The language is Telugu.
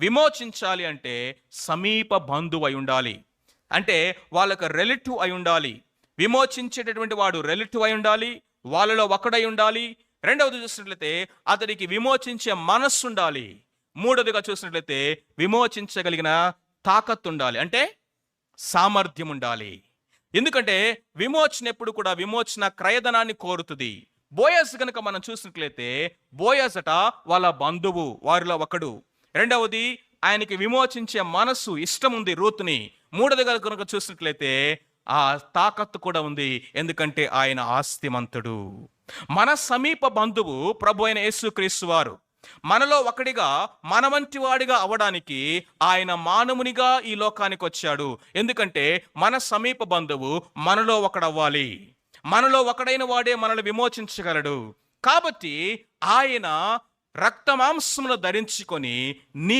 విమోచించాలి అంటే సమీప బంధువు అయి ఉండాలి. అంటే వాళ్ళకు రిలేటివ్ అయి ఉండాలి. విమోచించేటటువంటి వాడు రిలేటివ్ అయి ఉండాలి. వాళ్ళలో ఒకడై ఉండాలి. రెండవది చూసినట్లయితే అతడికి విమోచించే మనస్సు ఉండాలి. మూడవదిగా చూసినట్లయితే విమోచించగలిగిన తాకత్తు ఉండాలి. అంటే సామర్థ్యం ఉండాలి. ఎందుకంటే విమోచన ఎప్పుడు కూడా విమోచన క్రయధనాన్ని కోరుతుంది. బోయస్ కనుక మనం చూసినట్లయితే బోయస్ అట వాళ్ళ బంధువు వారిలో ఒకడు. రెండవది ఆయనకి విమోచించే మనస్సు ఇష్టం ఉంది రూత్ని మూడవదిగా కనుక చూసినట్లయితే ఆ తాకత్తు కూడా ఉంది. ఎందుకంటే ఆయన ఆస్తిమంతుడు. మన సమీప బంధువు ప్రభు అయిన యేసుక్రీస్తు వారు మనలో ఒకడిగా మనవంటి వాడిగా అవడానికి ఆయన మానవునిగా ఈ లోకానికి వచ్చాడు. ఎందుకంటే మన సమీప బంధువు మనలో ఒకడవ్వాలి. మనలో ఒకడైన వాడే మనల్ని విమోచించగలడు. కాబట్టి ఆయన రక్తమాంసమును ధరించుకొని నీ